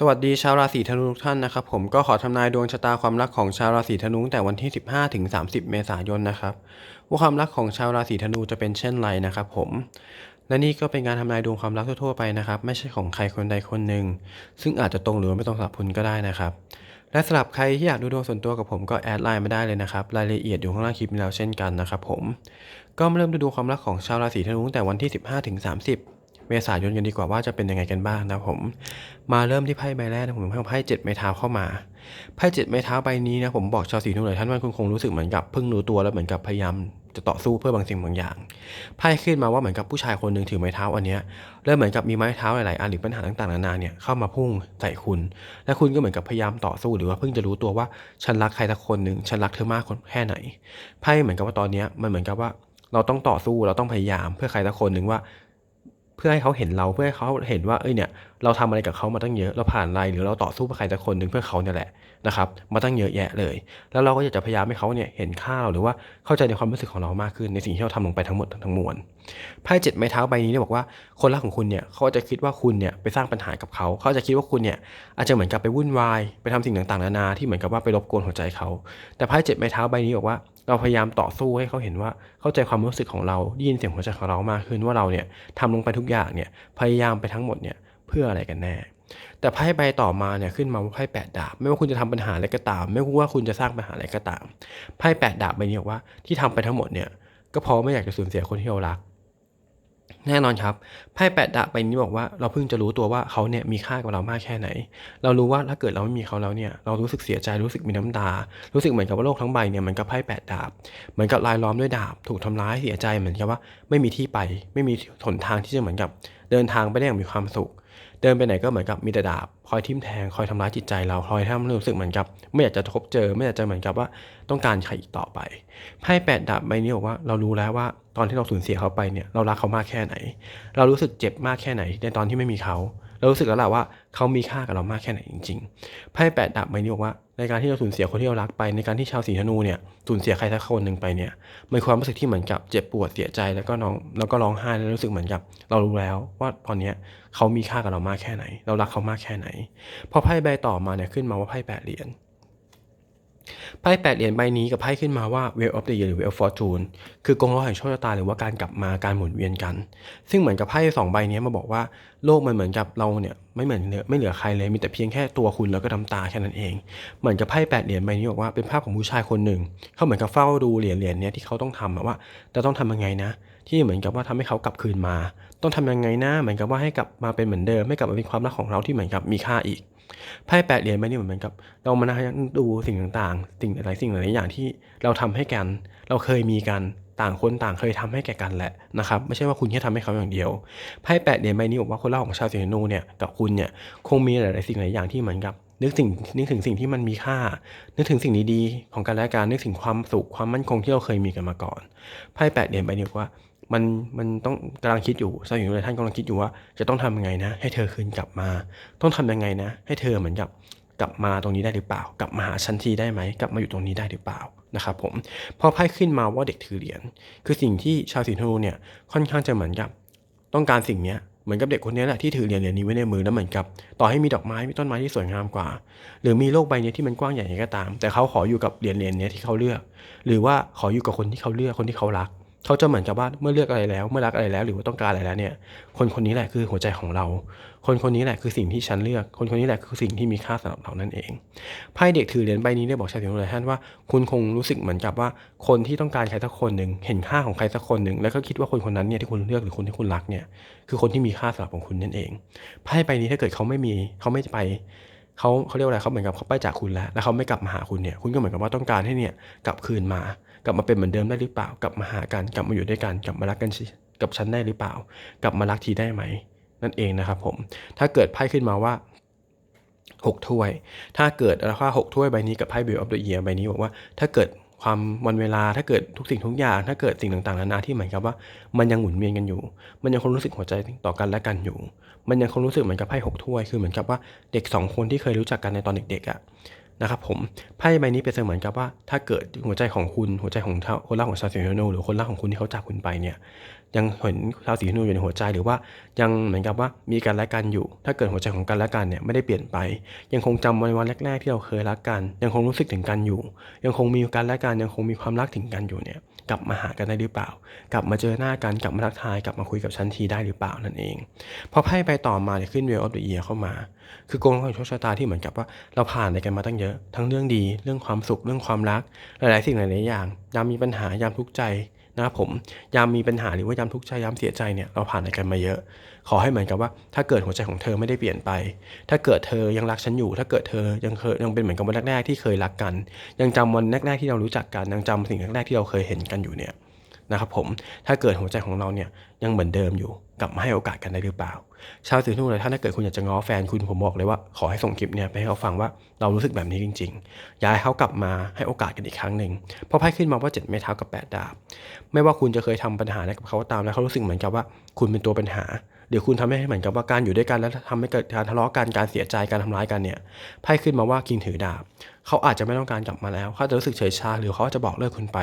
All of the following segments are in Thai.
สวัสดีชาวราศีธนูทุกท่านนะครับผมก็ขอทำนายดวงชะตาความรักของชาวราศีธนูแต่วันที่ 15ถึง30 เมษายนนะครับว่าความรักของชาวราศีธนูจะเป็นเช่นไรนะครับผมและนี่ก็เป็นการทำนายดวงความรักทั่วๆไปนะครับ ไม่ใช่ของใครคนใดคนหนึ่งซึ่งอาจจะตรงหรือไม่ตรงสำหรับคุณก็ได้นะครับ และสำหรับใครที่อยากดูดวงส่วนตัวกับผมก็แอดไลน์มาได้เลยนะครับรายละเอียดอยู่ข้างล่างคลิปนี้แล้วเช่นกันนะครับผมก็มาเริ่มดูดวงความรักของชาวราศีธนูตั้งแต่วันที่ 15ถึง30 เมษายนกันดีกว่าว่าจะเป็นยังไงกันบ้างนะผมมาเริ่มที่ไพ่ใบแรกนะผมเพิ่งไพ่เจ็ดไม้เท้าเข้ามาไพ่เจ็ดไม้เท้าใบนี้นะผมบอกชาวสีนุ่งหลายท่านว่าคุณคงรู้สึกเหมือนกับเพิ่งรู้ตัวแล้วเหมือนกับพยายามจะต่อสู้เพื่อบางสิ่งบางอย่างไพ่ขึ้นมาว่าเหมือนกับผู้ชายคนหนึ่งถือไม้เท้าอันเนี้ยแล้วเหมือนกับมีไม้เท้าหลายๆอันหรือปัญหาต่างๆนานาเนี่ยเข้ามาพุ่งใส่คุณ และคุณก็เหมือนกับพยายามต่อสู้หรือว่าเพิ่งจะรู้ตัวว่าฉันรักใครสักคนหนึ่งฉันรักเธอมากแค่ไหนไพ่เหมือนกับว่าตอนเนี้ยมันเหมือนกับว่าเราต้องต่อสู้เราต้องพยายามเพื่อใครสักคนหนึ่งว่า เพื่อให้เขาเห็นเราเพื่อให้เขาเห็นว่าเอ้ยเนี่ยเราทำอะไรกับเขามาตั้งเยอะเราผ่านอะไรหรือเราต่อสู้กับใครสักคนหนึ่งเพื่อเขาเนี่ยแหละนะครับมาตั้งเยอะแยะเลย แล้วเราก็อยากจะพยายามให้เขาเนี่ยเห็นค่าเราหรือว่าเข้าใจในความรู้สึกของเรามากขึ้นในสิ่งที่เราทำลงไปทั้งหมดทั้งมวลไพ่เจ็ดไม้เท้าใบนี้เนี่ยบอกว่าคนรักของคุณเนี่ยเขาจะคิดว่าคุณเนี่ยไปสร้างปัญหากับเขา เขาจะคิดว่าคุณเนี่ยอาจจะเหมือนกับไปวุ่นวายไปทำสิ่งต่างๆนานาที่เหมือนกับว่าไปรบกวนหัวใจเขา แต่ไพ่เจ็ดไม้เท้าใบนี้บอกว่า เราพยายามต่อสู้ให้เขาเห็นว่าเข้าใจความรู้สึกของเราได้ยินเสียงหัวใจของเรามากขึ้นว่าเราเนี่ยทำลงไปทุกอย่างเนี่ยพยายามไปทั้งหมดเนี่ยเพื่ออะไรกันแน่ แต่ไพ่ใบต่อมาเนี่ยขึ้นมาว่าไพ่แปดดาบ ไม่ว่าคุณจะทำปัญหาอะไรก็ตาม ไม่ว่าคุณจะสร้างปัญหาอะไรก็ตามไพ่แปดดาบใบนี้บอกว่าที่ทำไปทั้งหมดเนี่ยก็เพราะไม่อยากจะสูญเสียคนที่เรารัก แน่นอนครับไพ่แปดดาบใบนี้บอกว่าเราเพิ่งจะรู้ตัวว่าเขาเนี่ยมีค่ากับเรามากแค่ไหน เรารู้ว่าถ้าเกิดเราไม่มีเขาแล้วเนี่ยเรารู้สึกเสียใจรู้สึกมีน้ำตา รู้สึกเหมือนกับว่าโลกทั้งใบเนี่ยเหมันกับไพ่แปดดาบ เหมือนกับลายล้อมด้วยดาบ ถูกทำร้ายเสียใจเหมือนกับว่าไม่มีที่ไป ไม่มีหนทางที่จะเหมือนกับ เดินทางไปได้อย่างมีความสุข เดินไปไหนก็เหมือนกับมีแต่ดาบคอยทิ่มแทงคอยทำร้ายจิตใจเราคอยทำให้รู้สึกเหมือนกับ ไม่อยากจะพบเจอ ไม่อยากจะเหมือนกับว่าต้องการใครอีกต่อไปไพ่แปดดาบใบนี้บอกว่าเรารู้แล้วว่าตอนที่เราสูญเสียเขาไปเนี่ยเรารักเขามากแค่ไหน เรารู้สึกเจ็บมากแค่ไหนในตอนที่ไม่มีเขา เรารู้สึกแล้วแหละว่าเขามีค่ากับเรามากแค่ไหนจริงๆไพ่แปดดาบใบนี้บอกว่าในการที่เราสูญเสียคนที่เรารักไป ในการที่ชาวสีธนูเนี่ยสูญเสียใครสักคนหนึ่งไปเนี่ยมันความรู้สึกที่เหมือนกับเจ็บปวดเสียใจแล้วก็น้องแล้วก็ร้องไห้แล้วรู้สึกเหมือนกับ เรารู้แล้วว่าตอนเนี้ยเขามีค่ากับเรามากแค่ไหน เรารักเขามากแค่ไหนพอไพ่ใบต่อมาเนี่ยขึ้นมาว่าไพ่แปดเหรียญ ไพ่แปดเหรียญใบนี้กับไพ่ขึ้นมาว่า Wheel of the Year หรือ Wheel of Fortune คือกงล้อแห่งโชคชะตาหรือว่าการกลับมาการหมุนเวียนกัน ซึ่งเหมือนกับไพ่สองใบนี้มาบอกว่าโลกมันเหมือนกับเราเนี่ยไม่เหมือนเลือไม่เหลือใครเลยมีแต่เพียงแค่ตัวคุณแล้วก็น้ำตาแค่นั้นเอง เหมือนกับไพ่แปดเหรียญใบนี้บอกว่าเป็นภาพของผู้ชายคนหนึ่งเขาเหมือนกับเฝ้าดูเหรียญเหรียญเนี้ยที่เขาต้องทำว่าจะต้องทำยังไงนะ ที่เหมือนกับว่าทำให้เขากลับคืนมา ต้องทำยังไงนะเหมือนกับว่าให้กลับมาเป็นเหมือนเดิมไม่กลับมาเป็นความรักของเราที่เหมือนกับมีค่าอีก ไพ่แปดเหรียญใบนี้เหมือนกับ เรามานั่งดูสิ่งต่างๆ สิ่งหลายสิ่งหลายอย่างที่เราทำให้กัน เราเคยมีกันต่างคนต่างเคยทำให้แก่กันแหละนะครับไม่ใช่ว่าคุณแค่ทำให้เขาอย่างเดียวไพ่แปดเหรียญใบนี้บอกว่าคนเล่าของชาวเซนูเนี่ยกับคุณเนี่ยคงมีหลายๆสิ่งหลายอย่างที่เหมือนกับนึกสิ่งนึกถึงสิ่งที่มันมีค่า นึกถึงสิ่งดีๆของกันและกันนึกถึงความสุขความมั่นคงที่เราเคยมีกันมาก่อนไพ่แปดเหรียญใบนี้บอกว่า มันมันต้องกำลังคิดอยู่สาวหญิงหลายท่านกำลังคิดอยู่ว่า จะต้องทำยังไงนะ ให้เธอคืนกลับมา ต้องทำยังไงนะ ให้เธอเหมือนกับกลับมาตรงนี้ได้หรือเปล่า กลับมาหาฉันทีได้ไหม กลับมาอยู่ตรงนี้ได้หรือเปล่านะครับผมพอไพ่ขึ้นมาว่าเด็กถือเหรียญคือสิ่งที่ชาวสิงห์ธนูเนี่ยค่อนข้างจะเหมือนกับ ต้องการสิ่งเนี้ยเหมือนกับเด็กคนนี้แหละที่ถือเหรียญเหรียญนี้ไว้ในมือแล้วเหมือนกับ ต่อให้มีดอกไม้มีต้นไม้ที่สวยงามกว่า หรือมีโลกใบนี้ที่มันกว้างใหญ่ยังไงก็ตาม แต่เขาขออยู่กับเหรียญเหรียญนี้ที่เขาเลือก หรือว่าขออยู่กับคนที่เขาเลือกคนที่เขารัก เขาจะเหมือนกับว่าเมื่อเลือกอะไรแล้ว เมื่อรักอะไรแล้ว หรือว่าต้องการอะไรแล้วเนี่ย คนคนนี้แหละคือหัวใจของเรา คนคนนี้แหละคือสิ่งที่ฉันเลือก คนคนนี้แหละคือสิ่งที่มีค่าสำหรับเรานั่นเองไพ่เด็กถือเหรียญใบนี้ได้บอกชาวสิงหลายท่านว่า คุณคงรู้สึกเหมือนกับว่า คนที่ต้องการใครสักคนหนึ่งเห็นค่าของใครสักคนหนึ่งแล้วก็คิดว่าคนคนนั้นเนี่ยที่คุณเลือกหรือคนที่คุณรักเนี่ยคือคนที่มีค่าสำหรับของคุณนั่นเองไพ่ใบนี้ถ้าเกิดเขาไม่มีเขาไม่ไปเขาเขาเรียกว่าอะไรเขาเหมือนกับเขาไปจากคุณแล้ว แล้วเขาไม่กลับมาหาคุณเนี่ย คุณก็เหมือนกับว่าต้องการให้เนี่ยกลับคืนมา กลับมาเป็นเหมือนเดิมได้หรือเปล่า กลับมาหากันกลับมาอยู่ด้วยกันกลับมารักกันกับฉันได้หรือเปล่า กลับมารักทีได้ไหม นั่นเองนะครับผมถ้าเกิดไพ่ขึ้นมาว่าหกถ้วย ถ้าเกิดราคาหกถ้วยใบนี้กับไพ่เบลออฟเดอะเยียใบนี้บอกว่าถ้าเกิดความวันเวลาถ้าเกิดทุกสิ่งทุกอย่าง ถ้าเกิดสิ่งต่างๆนานาที่เหมือนกับว่า มันยังหมุนเวียนกันอยู่ มันยังคงรู้สึกหัวใจต่อกันและกันอยู่ มันยังคงรู้สึกเหมือนกับไพ่หกถ้วย คือเหมือนกับว่าเด็กสองคนที่เคยรู้จักกันในตอนเด็กๆอะ นะครับผมไพ่ใบนี้เป็นเสมือนกับว่าถ้าเกิดหัวใจของคุณหัวใจของคนรักของซาเซโนหรือคนรักของคุณที่เขาจากคุณไปเนี่ย ยังเห็นชาวสีธนูอยู่ในหัวใจหรือว่ายังเหมือนกับว่ามีกันและกันอยู่ ถ้าเกิดหัวใจของกันและกันเนี่ยไม่ได้เปลี่ยนไป ยังคงจำวันวันแรกๆที่เราเคยรักกัน ยังคงรู้สึกถึงกันอยู่ ยังคงมีกันและกันยังคงมีความรักถึงกันอยู่เนี่ยกลับมาหากันได้หรือเปล่า กลับมาเจอหน้ากันกลับมาทักทายกลับมาคุยกับฉันทีได้หรือเปล่านั่นเองพอไพ่ใบต่อมาเนี่ยขึ้นเวลออฟเดอะเอียเข้ามา คือโกลของโชคชะตาที่เหมือนกับว่าเราผ่านอะไรกันมาตั้งเยอะ ทั้งเรื่องดีเรื่องความสุขเรื่องความรัก หลายๆสิ่งหลายๆอย่างยามมีปัญหายามทุกข์ใจ นะครับผมยามมีปัญหาหรือว่ายามทุกข์ใจยามเสียใจเนี่ยเราผ่านอะไรกันมาเยอะ ขอให้เหมือนกับว่า ถ้าเกิดหัวใจของเธอไม่ได้เปลี่ยนไป ถ้าเกิดเธอยังรักฉันอยู่ ถ้าเกิดเธอยังเคยยังเป็นเหมือนกับวันแรกๆที่เคยรักกัน ยังจำวันแรกๆที่เรารู้จักกันยังจำสิ่งแรกๆที่เราเคยเห็นกันอยู่เนี่ย นะครับผมถ้าเกิดหัวใจของเราเนี่ยยังเหมือนเดิมอยู่กลับมาให้โอกาสกันได้หรือเปล่า ชาวสีนุ่งเลยถ้าเกิดคุณอยากจะง้อแฟนคุณผมบอกเลยว่าขอให้ส่งคลิปเนี่ยไปให้เขาฟังว่าเรารู้สึกแบบนี้จริงๆอยากให้เขากลับมาให้โอกาสกันอีกครั้งหนึ่งเพราะไพ่ขึ้นมาว่าเจ็ดไม้เท้ากับแปดดาบ ไม่ว่าคุณจะเคยทำปัญหาอะไรกับเขาตามแล้วเขารู้สึกเหมือนกับว่าคุณเป็นตัวปัญหาเดี๋ยวคุณทำให้เหมือนกับว่าการอยู่ด้วยกันแล้วทำให้เกิดการทะเลาะกันการเสียใจการทำร้ายกันเนี่ยไพ่ขึ้นมาว่าคิงถือดาบ เขาอาจจะไม่ต้องการกลับมาแล้วเขาจะรู้สึกเฉยชาหรือเขาจะบอกเลิกคุณไป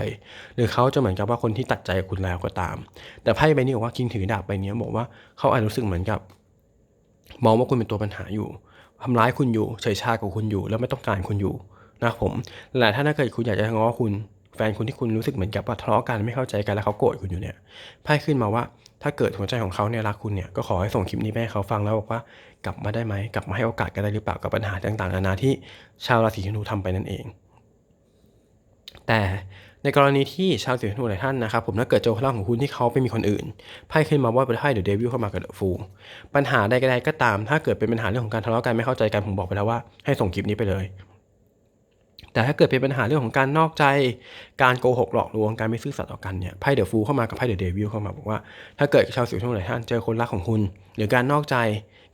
หรือเขาจะเหมือนกับว่าคนที่ตัดใจกับคุณแล้วก็ตาม แต่ไพ่ใบนี้บอกว่าคิงถือดาบใบนี้บอกว่าเขาอาจจะรู้สึกเหมือนกับ มองว่าคุณเป็นตัวปัญหาอยู่ทำร้ายคุณอยู่เฉยชากับคุณอยู่ แล้วไม่ต้องการคุณอยู่นะครับผมและถ้าเกิดคุณอยากจะง้อคุณ แฟนคุณที่คุณรู้สึกเหมือนกับว่าทะเลาะกันไม่เข้าใจกันแล้วเขาโกรธคุณอยู่เนี่ยไพ่ขึ้นมาว่าถ้าเกิดหัวใจของเขาเนี่ยรักคุณเนี่ยก็ขอให้ส่งคลิปนี้ไปให้เขาฟังแล้วบอกว่ากลับมาได้ไหมกลับมาให้โอกาสกันได้หรือเปล่ากับปัญหาต่างๆนานาที่ชาวราศีธนูทำไปนั่นเอง แต่ในกรณีที่ชาวสีธนูหลายท่านนะครับผมถ้าเกิดเจอพลังของคุณที่เขาไปมีคนอื่นไพ่ขึ้นมาว่าเป็นไพ่เดอะเดวิลเข้ามากับเดอะฟูปัญหาใดๆก็ตาม ถ้าเกิดเป็นปัญหาเรื่องของการทะเลาะกันไม่เข้าใจกันผมบอกไปแล้วว่าให้ส่งคลิปนี้ไปเลย แต่ถ้าเกิดเป็นปัญหาเรื่องของการนอกใจ การโกหกหลอกลวง การไม่ซื่อสัตย์ต่อกันเนี่ย ไพ่เดอะฟูเข้ามากับไพ่เดอะเดวิลเข้ามาบอกว่า ถ้าเกิดชาวสีธนูหลายท่านเจอคนรักของคุณ หรือการนอกใจ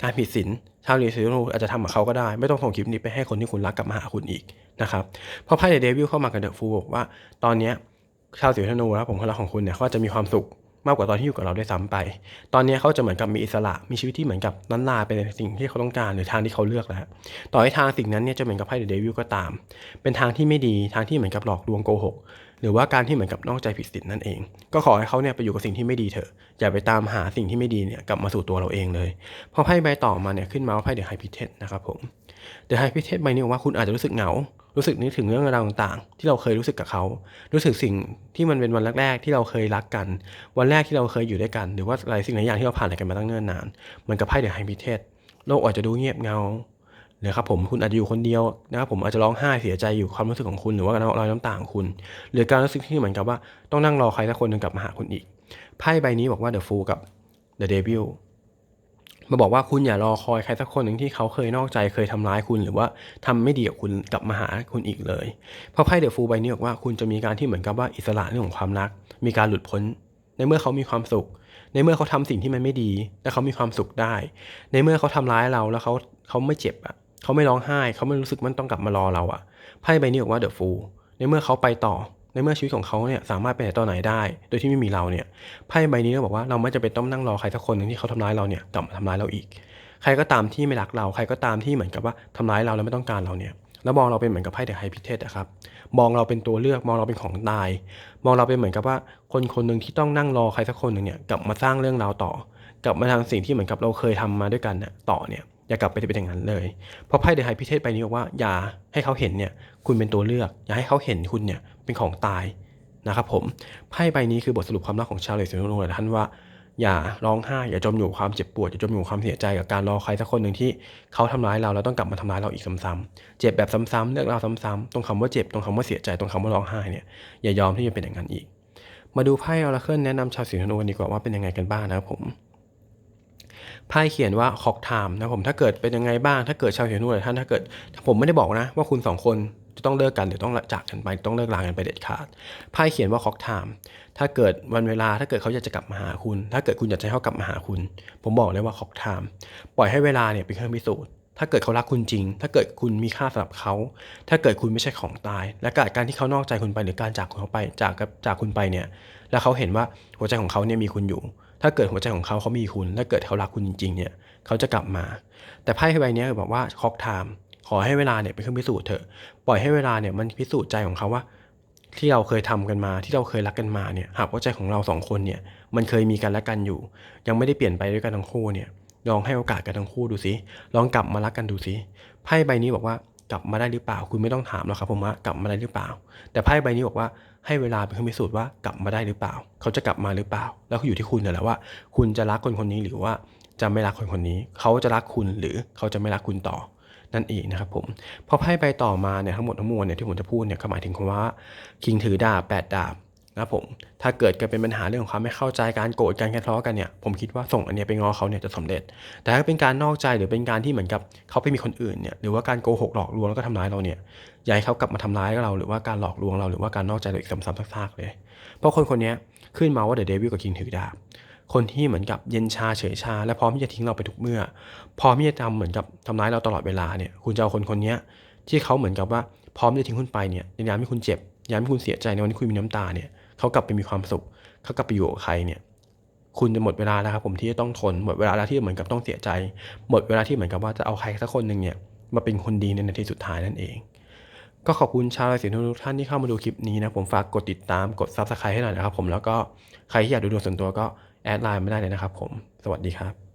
การผิดศีล ชาวสีธนูอาจจะทำกับเขาก็ได้ ไม่ต้องส่งคลิปนี้ไปให้คนที่คุณรักกลับมาหาคุณอีกนะครับ เพราะไพ่เดอะเดวิลเข้ามากับเดอะฟูบอกว่า ตอนนี้ชาวสีธนูแล้วผมคนรักของคุณเนี่ยเขาจะมีความสุข มากกว่าตอนที่อยู่กับเราได้วยซ้ำไป ตอนนี้เขาจะเหมือนกับมีอิสระ มีชีวิตที่เหมือนกับนั้นลาไปในสิ่งที่เขาต้องการหรือทางที่เขาเลือกแล้วต่อให้ทางสิ่งนั้นเนี่ยจะเหมือนกับไพ่เดอะเดวิลก็ตาม เป็นทางที่ไม่ดีทางที่เหมือนกับหลอกลวงโกหก หรือว่าการที่เหมือนกับนอกใจผิดศีลนั่นเอง ก็ขอให้เขาเนี่ยไปอยู่กับสิ่งที่ไม่ดีเถอะอย่าไปตามหาสิ่งที่ไม่ดีเนี่ยกลับมาสู่ตัวเราเองเลยเพราะไพ่ใบต่อมาเนี่ยขึ้นมาว่าไพ่เดอะไฮพิเทสนะครับผมเดอะไฮพิเทสใบนี้บอกว่าคุณอาจจะรู้สึกเหงา รู้สึกนึกถึงเรื่องราวต่างๆ ที่เราเคยรู้สึกกับเขา รู้สึกสิ่งที่มันเป็นวันแรกๆ ที่เราเคยรักกัน วันแรกที่เราเคยอยู่ด้วยกัน หรือว่าหลายสิ่งหลายอย่างที่เราผ่านอะไรกันมาตั้งเนิ่นนานเหมือนกับไพ่เดอะไฮพิเทสโลกอาจจะดูเงียบเงา หรือครับผมคุณอาจจะอยู่คนเดียวนะครับผมอาจจะร้องไห้เสียใจอยู่ความรู้สึกของคุณหรือว่ารอยน้ำตาของคุณ หรือการรู้สึกที่เหมือนกับว่าต้องนั่งรอใครสักคนนึงกลับมาหาคุณอีกไพ่ใบนี้บอกว่า The Fool กับ The Devil มาบอกว่าคุณอย่ารอคอยใครสักคนหนึ่งที่เขาเคยนอกใจเคยทำร้ายคุณหรือว่าทำไม่ดีกับคุณกลับมาหาคุณอีกเลย เพราะไพ่เดอะฟูลใบนี้บอกว่าคุณจะมีการที่เหมือนกับว่าอิสระเรื่องของความรัก มีการหลุดพ้น ในเมื่อเขามีความสุข ในเมื่อเขาทำสิ่งที่มันไม่ดีและเขามีความสุขได้ ในเมื่อเขาทำร้ายเราแล้วเขาเขาไม่เจ็บอะ เขาไม่ร้องไห้ เขาไม่รู้สึกมันต้องกลับมารอเราอะไพ่ใบนี้บอกว่าเดอะฟูลในเมื่อเขาไปต่อ ในเมื่อชีวิตของเขาเนี่ยสามารถไปไหนต่อไหนได้ โดยที่ไม่มีเราเนี่ยไพ่ใบนี้ก็บอกว่าเราไม่จะเป็นต้องนั่งรอใครสักคนหนึ่งที่เขาทำร้ายเราเนี่ยกลับมาทำร้ายเราอีก ใครก็ตามที่ไม่รักเรา ใครก็ตามที่เหมือนกับว่าทำร้ายเราแล้วไม่ต้องการเราเนี่ยแล้วมองเราเป็นเหมือนกับไพ่เดอะไฮพิเทสอะครับ มองเราเป็นตัวเลือก มองเราเป็นของตาย มองเราเป็นเหมือนกับว่าคนคนหนึ่งที่ต้องนั่งรอใครสักคนหนึ่งเนี่ยกลับมาสร้างเรื่องราวต่อ กลับมาทำสิ่งที่เหมือนกับเราเคยทำมาด้วยกันเนี่ยต่อเนี่ย อย่ากลับไปเป็นอย่างนั้นเลย เพราะไพ่เดอะไฮพิเทสไปนี้บอกว่าอย่าให้เขาเห็นเนี่ยคุณเป็นตัวเลือก อย่าให้เขาเห็นคุณเนี่ยเป็นของตายนะครับผมไพ่ใบนี้คือบทสรุปความรักของชาวเลสโนโนท่านว่าอย่าร้องไห้อย่าจมอยู่ความเจ็บปวดอย่าจมอยู่ความเสียใจกับการรอใครสักคนหนึ่งที่เขาทำร้ายเราแล้วต้องกลับมาทำร้ายเราอีกซ้ำๆเจ็บแบบซ้ำๆเลือกเราซ้ำๆตรงคำว่าเจ็บตรงคำว่าเสียใจตรงคำว่าร้องไห้เนี่ยอย่ายอมที่จะเป็นอย่างนั้นอีก มาดูไพ่ออราเคิลแนะนำชาวสีธนูกันดีกว่าว่าเป็นยังไงกันบ้างนะครับผม ไพ่เขียนว่าคอกไทม์นะผมถ้าเกิดเป็นยังไงบ้างถ้าเกิดชาวสีธนูหลายท่านถ้าเกิดผมไม่ได้บอกนะ ว่าคุณสองคนจะต้องเลิกกันหรือต้องจากกันไปต้องเลิกลากันไปเด็ดขาดไพ่เขียนว่าคอกไทม์ถ้าเกิดวันเวลาถ้าเกิดเขาอยากจะกลับมาหาคุณ ถ้าเกิดคุณอยากจะให้เขากลับมาหาคุณ ผมบอกเลยว่าคอกไทม์ปล่อยให้เวลาเนี่ยเป็นเครื่องพิสูจน์ถ้าเกิดเขารักคุณจริง ถ้าเกิดคุณมีค่าสำหรับเขา ถ้าเกิดคุณไม่ใช่ของตาย และการที่เขานอกใจคุณไปหรือการจากคุณเขาไป จากจากคุณไปเนี่ย แล้วเขาเห็นว่าหัวใจของเขาเนี่ยมีคุณอยู่ ถ้าเกิดหัวใจของเขาเขามีคุณถ้าเกิดเขารักคุณจริง ๆ เนี่ยเขาจะกลับมา แต่ไพ่ใบนี้บอกว่าคอกไทม์ขอให้เวลาเนี่ยเป็นเครื่องพิสูจน์เถอะปล่อยให้เวลาเนี่ยมันพิสูจน์ใจของเขาว่า ที่เราเคยทำกันมาที่เราเคยรักกันมาเนี่ยหากว่าใจของเราสองคนเนี่ยมันเคยมีกันและกันอยู่ ยังไม่ได้เปลี่ยนไปด้วยกันทั้งคู่เนี่ยลองให้โอกาสกันทั้งคู่ดูสิลองกลับมารักกันดูสิไพ่ใบนี้บอกว่ากลับมาได้หรือเปล่า คุณไม่ต้องถามหรอกครับผมว่ากลับมาได้หรือเปล่า แต่ไพ่ใบนี้บอกว่า ให้เวลาเป็นเครื่องพิสูจน์ว่ากลับมาได้หรือเปล่า เขาจะกลับมาหรือเปล่า แล้วก็อยู่ที่คุณนั่นแหละว่า คุณจะรักคนคนนี้หรือว่าจะไม่รักคนคนนี้ เขาจะรักคุณหรือเขาจะไม่รักคุณต่อนั่นเองนะครับผมพอไพ่ใบต่อมาเนี่ยทั้งหมดทั้งมวลเนี่ยที่ผมจะพูดเนี่ยก็หมายถึงคำว่าคิงถือดาบแปดดาบ นะผมถ้าเกิดเกิดเป็นปัญหาเรื่องของความไม่เข้าใจการโกรธการแค่ทะเลาะกันเนี่ยผมคิดว่าส่งอันเนี้ยไปง้อเขาเนี่ยจะสำเร็จ แต่ถ้าเป็นการนอกใจหรือเป็นการที่เหมือนกับเขาไปมีคนอื่นเนี่ยหรือว่าการโกหกหลอกลวงแล้วก็ทำร้ายเราเนี่ยอยากให้เขากลับมาทำร้ายเราหรือว่าการหลอกลวงเราหรือว่าการนอกใจเราอีกซ้ำๆซากๆเลย เพราะคนคนนี้ขึ้นมาว่าเดอะเดวิลกับคิงถือดาบคนที่เหมือนกับเย็นชาเฉยชา และพร้อมที่จะทิ้งเราไปทุกเมื่อ พร้อมที่จะทำเหมือนกับทำร้ายเราตลอดเวลาเนี่ยคุณจะเอาคนคนนี้ที่เขาเหมือนกับว่าพร้อมจะทิ้งคุณไปเนี่ยในยามที่คุณเจ็บยามที่คุณเสียใจในวันที่คุณมีน้ำตาเนี่ย เขากลับไปมีความสุข เขากลับไปอยู่กับใครเนี่ยคุณจะหมดเวลาแล้วครับผมที่จะต้องทนหมดเวลาแล้วที่เหมือนกับต้องเสียใจ หมดเวลาที่เหมือนกับว่าจะเอาใครสักคนหนึ่งเนี่ยมาเป็นคนดีในนาทีสุดท้ายนั่นเอง ก็ขอบคุณชาวราศีธนูทุกท่านที่เข้ามาดูคลิปนี้นะผมฝากกดติดตามกด Subscribe ให้หน่อยนะครับผมแล้วก็ใครที่อยากดูดวงส่วนตัวก็แอดไลน์มาได้เลยนะครับผมสวัสดีครับ